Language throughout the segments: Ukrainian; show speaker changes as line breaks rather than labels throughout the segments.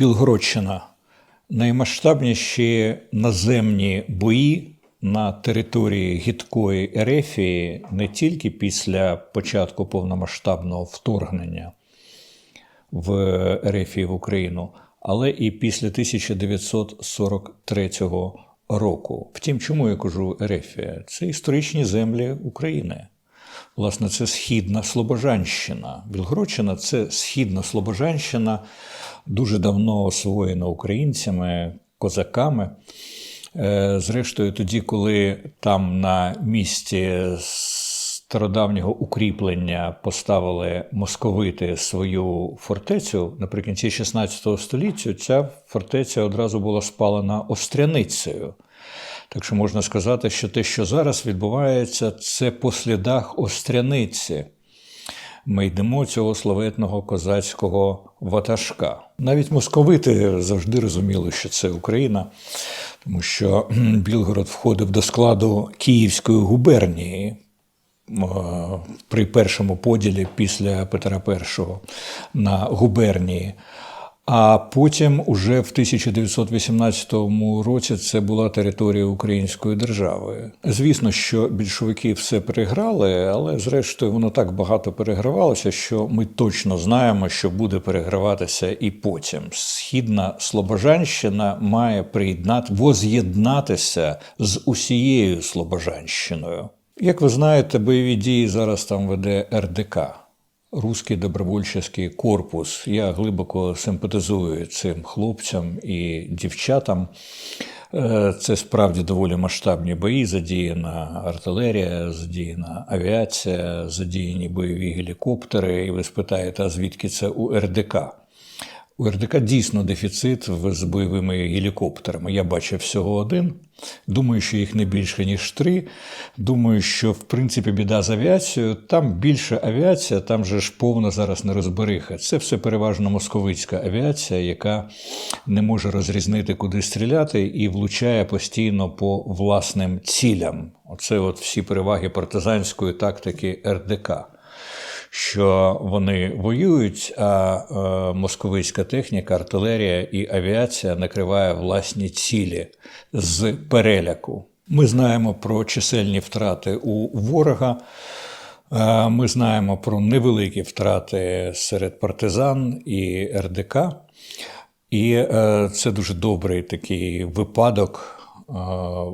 Білгородщина наймасштабніші наземні бої на території гідкої Ерефії не тільки після початку повномасштабного вторгнення в Ерефії в Україну, але і після 1943 року. Втім, чому я кажу Ерефія? Це історичні землі України. Власне, це східна Слобожанщина. Білгородщина це східна Слобожанщина, дуже давно освоєна українцями, козаками. Е, Зрештою, тоді, коли там на місці стародавнього укріплення поставили московити свою фортецю наприкінці 16 століття, ця фортеця одразу була спалена остряницею. Так що можна сказати, що те, що зараз відбувається, це по слідах Остряниці. Ми йдемо цього славетного козацького ватажка. Навіть московити завжди розуміли, що це Україна, тому що Білгород входив до складу Київської губернії при першому поділі після Петра І на губернії. А потім, уже в 1918 році, це була територія Української держави. Звісно, що більшовики все переграли, але зрештою воно так багато перегравалося, що ми точно знаємо, що буде переграватися і потім. Східна Слобожанщина має приєднати воз'єднатися з усією Слобожанщиною. Як ви знаєте, бойові дії зараз там веде РДК. Руський добровольчий корпус. Я глибоко симпатизую цим хлопцям і дівчатам. Е, це справді доволі масштабні бої. Задіяна артилерія, задіяна авіація, задіяні бойові гелікоптери. І ви спитаєте, а звідки це у РДК? У РДК дійсно дефіцит з бойовими гелікоптерами. Я бачив всього один. Думаю, що їх не більше, ніж три. Думаю, що в принципі біда з авіацією. Там більше авіація, там же ж повна зараз нерозбериха. Це все переважно московицька авіація, яка не може розрізнити, куди стріляти, і влучає постійно по власним цілям. Оце от всі переваги партизанської тактики РДК що вони воюють, а е, московицька техніка, артилерія і авіація накриває власні цілі з переляку. Ми знаємо про чисельні втрати у ворога. Е, ми знаємо про невеликі втрати серед партизан і РДК. І е, це дуже добрий такий випадок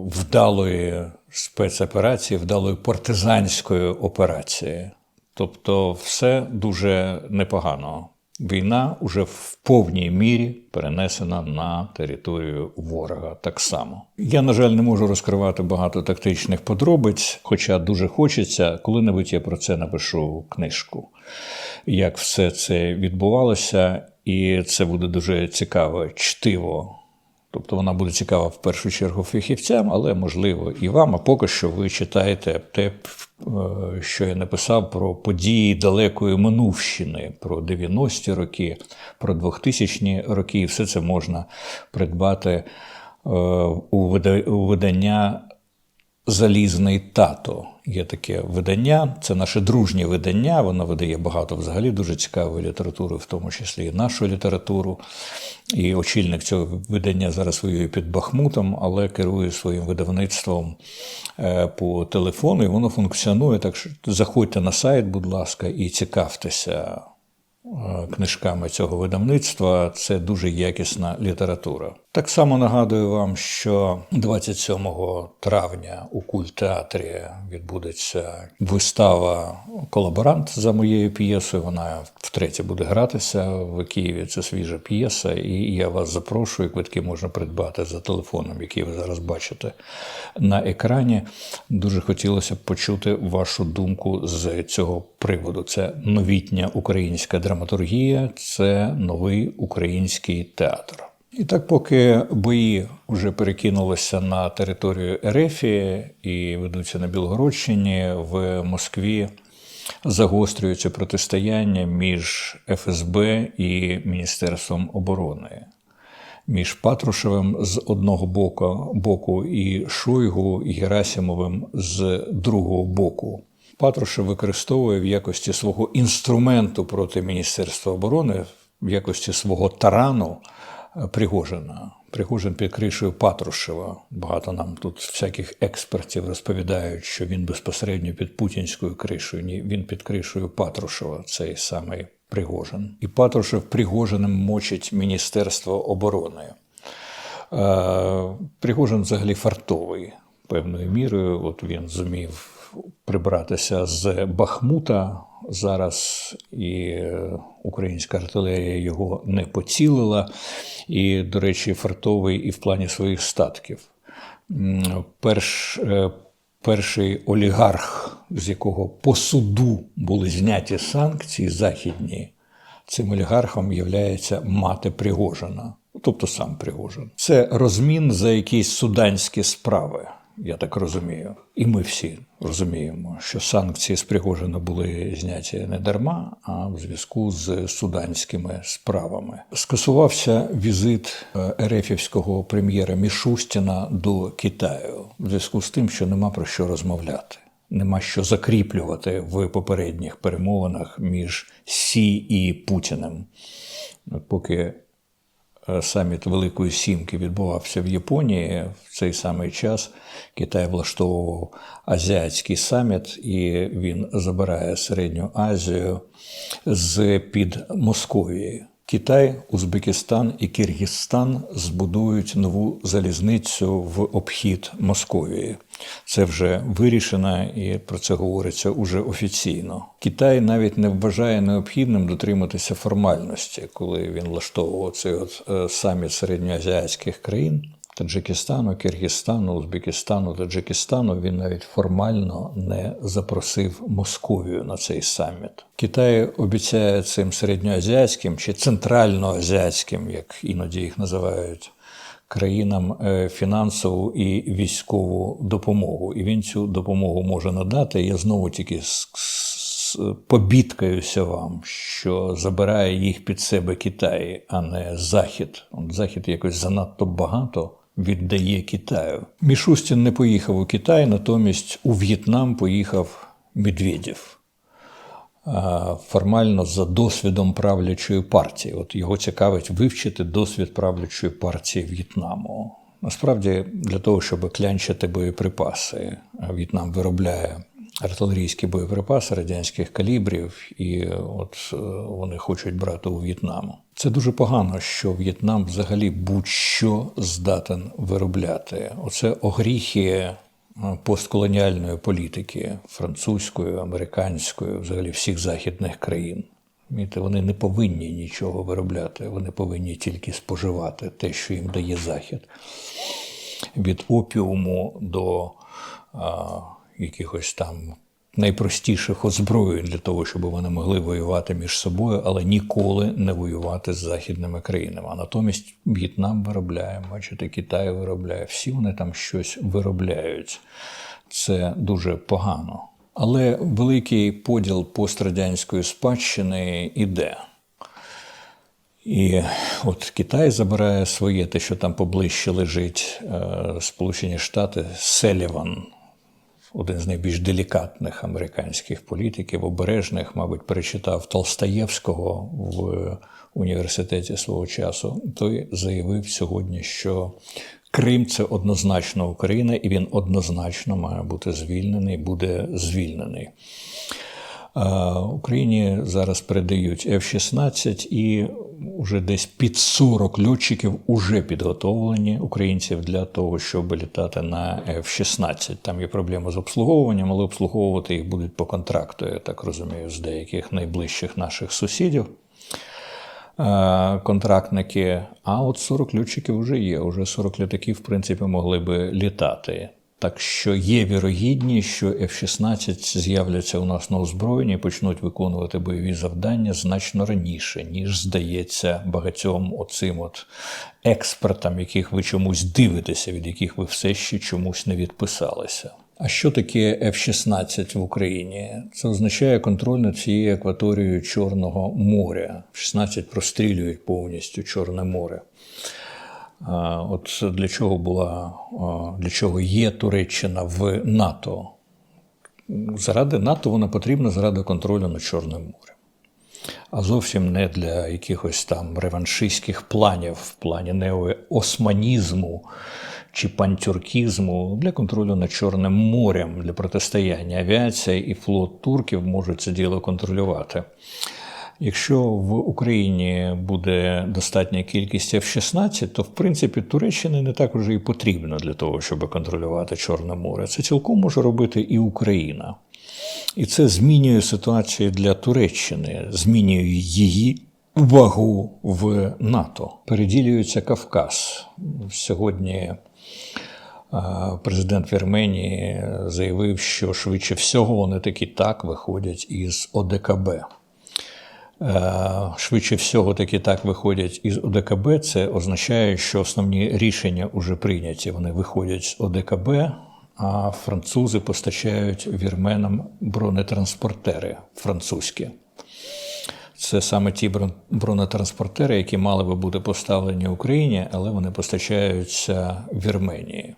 вдалої спецоперації, вдалої партизанської операції. Тобто, все дуже непогано. Війна вже в повній мірі перенесена на територію ворога. Так само я, на жаль, не можу розкривати багато тактичних подробиць, хоча дуже хочеться, коли-небудь я про це напишу книжку, як все це відбувалося, і це буде дуже цікаво, чтиво. Тобто вона буде цікава в першу чергу фахівцям, але можливо і вам. А поки що ви читаєте те, Е, що я написав про події далекої минувщини, про 90-ті роки, про 2000-ні роки, і все це можна придбати е, у видання Залізний тато. Є таке видання, це наше дружнє видання. Воно видає багато взагалі дуже цікавої літератури, в тому числі і нашу літературу. І очільник цього видання зараз воює під Бахмутом, але керує своїм видавництвом е, по телефону. І воно функціонує. Так що заходьте на сайт, будь ласка, і цікавтеся. Е, книжками цього видавництва це дуже якісна література. Так само нагадую вам, що 27 травня у культеатрі відбудеться вистава Колаборант за моєю п'єсою. Вона втретє буде гратися в Києві. Це свіжа п'єса, і я вас запрошую. Квитки можна придбати за телефоном, який ви зараз бачите на екрані. Дуже хотілося б почути вашу думку з цього приводу. Це новітня українська драматургія, це новий український театр. І так, поки бої вже перекинулися на територію Ерефії і ведуться на Білгородщині, в Москві загострюється протистояння між ФСБ і Міністерством оборони, між Патрушевим з одного боку, боку і Шойгу і Герасимовим з другого боку. Патрушев використовує в якості свого інструменту проти Міністерства оборони, в якості свого тарану Пригожина. Пригожин під кришею Патрушева. Багато нам тут всяких експертів розповідають, що він безпосередньо під путінською кришею. Ні, він під кришею Патрушева, цей самий Пригожин. І Патрушев Пригожиним мочить Міністерство оборони. Е, Пригожин взагалі фартовий певною мірою. От він зумів прибратися з Бахмута зараз, і українська артилерія його не поцілила. І, до речі, фартовий і в плані своїх статків. Перш, е, перший олігарх, з якого по суду були зняті санкції західні, цим олігархом є мати Пригожина, тобто сам Пригожин. Це розмін за якісь суданські справи, я так розумію. І ми всі розуміємо, що санкції з Пригожина були зняті не дарма, а в зв'язку з суданськими справами. Скасувався візит е, ерефівського прем'єра Мішустіна до Китаю в зв'язку з тим, що нема про що розмовляти. Нема що закріплювати в попередніх перемовинах між Сі і Путіним. Поки саміт Великої Сімки відбувався в Японії, в цей самий час Китай влаштовував азіатський саміт, і він забирає Середню Азію з під Московії. Китай, Узбекистан і Киргизстан збудують нову залізницю в обхід Московії. Це вже вирішено і про це говориться уже офіційно. Китай навіть не вважає необхідним дотриматися формальності, коли він влаштовував цей от е, саміт середньоазіатських країн. Таджикистану, Киргизстану, Узбекистану, Таджикистану він навіть формально не запросив Московію на цей саміт. Китай обіцяє цим середньоазіатським чи центральноазіатським, як іноді їх називають, країнам е, фінансову і військову допомогу. І він цю допомогу може надати. Я знову тільки с- побідкаюся вам, що забирає їх під себе Китай, а не Захід. Захід якось занадто багато. Віддає Китаю. Мішустін не поїхав у Китай, натомість у В'єтнам поїхав Медведєв формально за досвідом правлячої партії. От його цікавить вивчити досвід правлячої партії В'єтнаму. Насправді, для того, щоб клянчити боєприпаси, В'єтнам виробляє артилерійські боєприпаси радянських калібрів, і от е, вони хочуть брати у В'єтнаму. Це дуже погано, що В'єтнам взагалі будь-що здатен виробляти. Оце огріхи е, постколоніальної політики французької, американської, взагалі всіх західних країн. Вони не повинні нічого виробляти, вони повинні тільки споживати те, що їм дає Захід. Від опіуму до а, якихось там найпростіших озброєнь для того, щоб вони могли воювати між собою, але ніколи не воювати з західними країнами. А натомість В'єтнам виробляє, бачите, Китай виробляє, всі вони там щось виробляють. Це дуже погано. Але великий поділ пострадянської спадщини іде. І от Китай забирає своє, те, що там поближче лежить, е, Сполучені Штати, Селіван, один з найбільш делікатних американських політиків, обережних, мабуть, перечитав Толстаєвського в університеті свого часу. Той заявив сьогодні, що Крим це однозначно Україна, і він однозначно має бути звільнений, буде звільнений. Україні зараз передають F-16 і вже десь під 40 льотчиків вже підготовлені українців для того, щоб літати на F-16. Там є проблема з обслуговуванням, але обслуговувати їх будуть по контракту, я так розумію, з деяких найближчих наших сусідів. Контрактники, а от 40 льотчиків вже є. Уже 40 літаків, в принципі, могли би літати. Так що є вірогідність, що F-16 з'являться у нас на озброєнні і почнуть виконувати бойові завдання значно раніше, ніж здається багатьом оцим от експертам, яких ви чомусь дивитеся, від яких ви все ще чомусь не відписалися. А що таке F-16 в Україні? Це означає контроль над цією акваторією Чорного моря. F-16 прострілюють повністю Чорне море. От для чого була для чого є Туреччина в НАТО? Заради НАТО вона потрібна заради контролю над Чорним морем. а зовсім не для якихось там реваншистських планів в плані неоосманізму чи пантюркізму для контролю над Чорним морем, для протистояння. Авіація і флот турків можуть це діло контролювати. Якщо в Україні буде достатня кількість F-16, то в принципі Туреччини не так уже і потрібно для того, щоб контролювати Чорне море. Це цілком може робити і Україна. І це змінює ситуацію для Туреччини, змінює її вагу в НАТО. Переділюється Кавказ. Сьогодні президент Вірменії заявив, що швидше всього вони таки так виходять із ОДКБ. Швидше всього, таки так виходять із ОДКБ. Це означає, що основні рішення вже прийняті. Вони виходять з ОДКБ, а французи постачають вірменам бронетранспортери французькі. Це саме ті бронетранспортери, які мали би бути поставлені Україні, але вони постачаються Вірменії.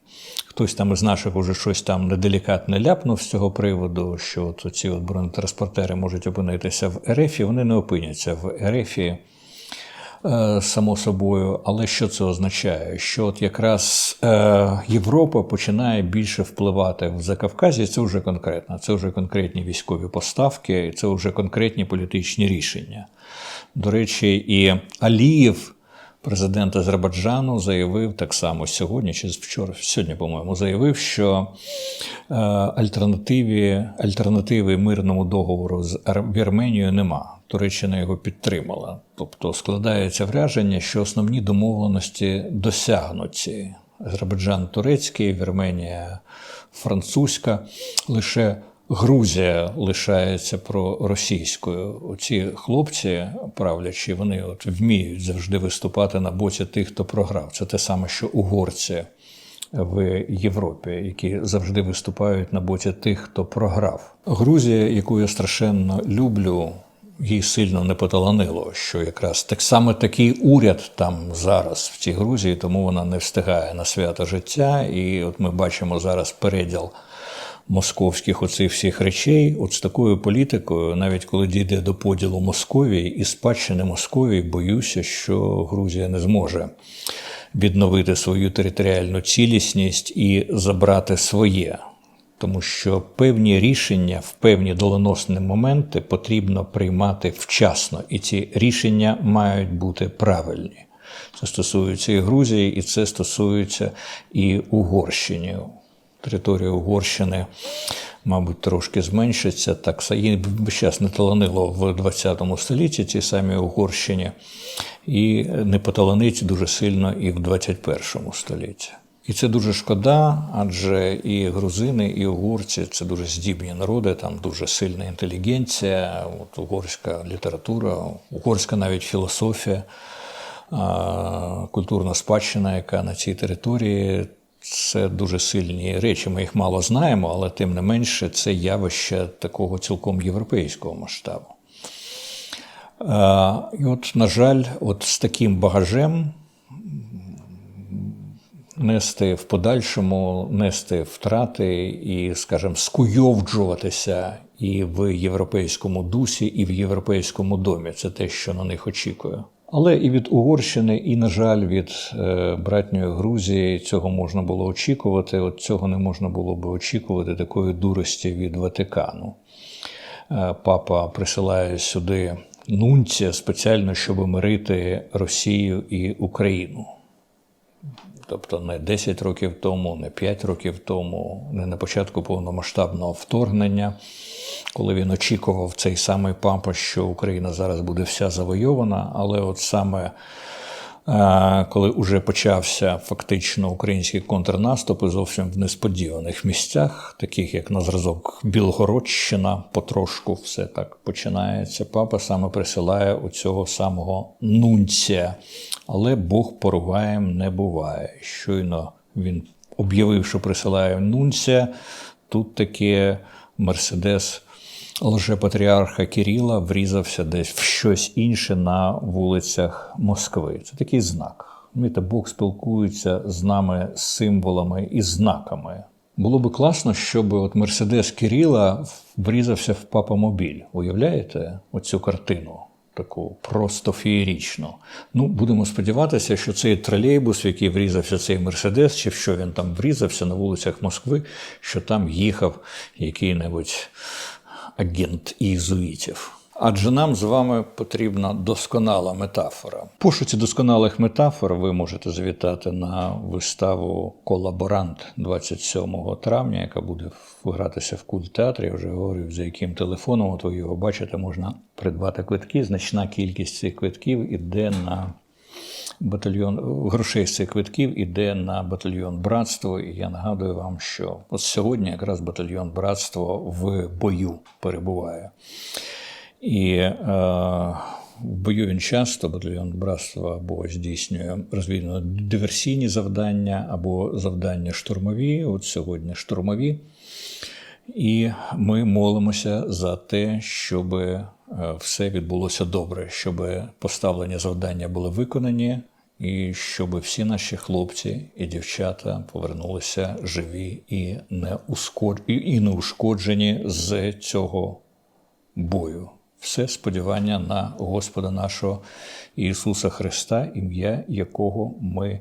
Хтось там із наших уже щось там неделікатне ляпнув з цього приводу, що от ці от бронетранспортери можуть опинитися в РФ, вони не опиняться в РФ, само собою. Але що це означає? Що от якраз е, Європа починає більше впливати в Закавказі, це вже конкретно, це вже конкретні військові поставки, це вже конкретні політичні рішення. До речі, і Алієв. Президент Азербайджану заявив так само сьогодні, чи вчора, сьогодні, по-моєму, заявив, що е, альтернативи, альтернативи мирному договору з Вірменією нема. Туреччина його підтримала. Тобто складається враження, що основні домовленості досягнуті. Азербайджан турецький, Вірменія французька. Лише Грузія лишається проросійською. Оці хлопці правлячі, вони от вміють завжди виступати на боці тих, хто програв. Це те саме, що угорці в Європі, які завжди виступають на боці тих, хто програв. Грузія, яку я страшенно люблю. Їй сильно не поталанило, що якраз так само такий уряд там зараз в цій Грузії, тому вона не встигає на свято життя. І от ми бачимо зараз переділ московських оцих всіх речей, от з такою політикою, навіть коли дійде до поділу Московії і спадщини Московії, боюся, що Грузія не зможе відновити свою територіальну цілісність і забрати своє. Тому що певні рішення в певні доленосні моменти потрібно приймати вчасно, і ці рішення мають бути правильні. Це стосується і Грузії, і це стосується і Угорщини територія Угорщини, мабуть, трошки зменшиться. Так її час не таланило в 20 столітті ці самі Угорщині, і не поталанить дуже сильно і в 21 столітті. І це дуже шкода, адже і грузини, і угорці це дуже здібні народи, там дуже сильна інтелігенція, от угорська література, угорська навіть філософія, культурна спадщина, яка на цій території це дуже сильні речі. Ми їх мало знаємо, але тим не менше це явище такого цілком європейського масштабу. І от, на жаль, от з таким багажем нести в подальшому, нести втрати і, скажімо, скуйовджуватися і в європейському дусі, і в європейському домі. Це те, що на них очікує. Але і від Угорщини, і, на жаль, від е, братньої Грузії цього можна було очікувати. От цього не можна було би очікувати такої дурості від Ватикану. Е, папа присилає сюди нунція спеціально, щоб мирити Росію і Україну. Тобто не 10 років тому, не 5 років тому, не на початку повномасштабного вторгнення коли він очікував цей самий пампа, що Україна зараз буде вся завойована, але от саме. Коли вже почався фактично український контрнаступ і зовсім в несподіваних місцях, таких як на зразок Білгородщина, потрошку все так починається. Папа саме присилає у цього самого нунція, але Бог поругаєм не буває. Щойно він об'явив, що присилає нунція. Тут таке Мерседес лжепатріарха Кіріла врізався десь в щось інше на вулицях Москви. Це такий знак. Знаєте, Бог спілкується з нами символами і знаками. Було би класно, щоб от Мерседес Кіріла врізався в папамобіль. Уявляєте оцю картину? таку просто феєрічну. Ну, будемо сподіватися, що цей тролейбус, в який врізався цей мерседес, чи в що він там врізався на вулицях Москви, що там їхав який-небудь агент ізуїтів. Адже нам з вами потрібна досконала метафора. Пошуці досконалих метафор ви можете завітати на виставу Колаборант 27 травня, яка буде гратися в культтеатрі. Я вже говорив, за яким телефоном. От ви його бачите, можна придбати квитки. Значна кількість цих квитків іде на батальйон грошей з цих квитків іде на батальйон братство. І я нагадую вам, що от сьогодні якраз батальйон братство в бою перебуває. І е, в бою він часто батальйон братства або здійснює розвідувально-диверсійні завдання, або завдання штурмові. От сьогодні штурмові. І ми молимося за те, щоб все відбулося добре, щоб поставлені завдання були виконані, і щоб всі наші хлопці і дівчата повернулися живі і не ускод... і не ушкоджені з цього бою. Все сподівання на Господа нашого Ісуса Христа, ім'я якого ми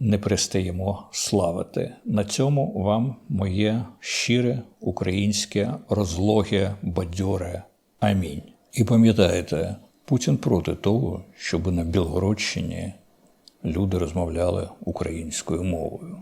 не перестаємо славити. На цьому вам моє щире українське розлоге бадьоре. Амінь. І пам'ятаєте, Путін проти того, щоб на Білгородщині люди розмовляли українською мовою.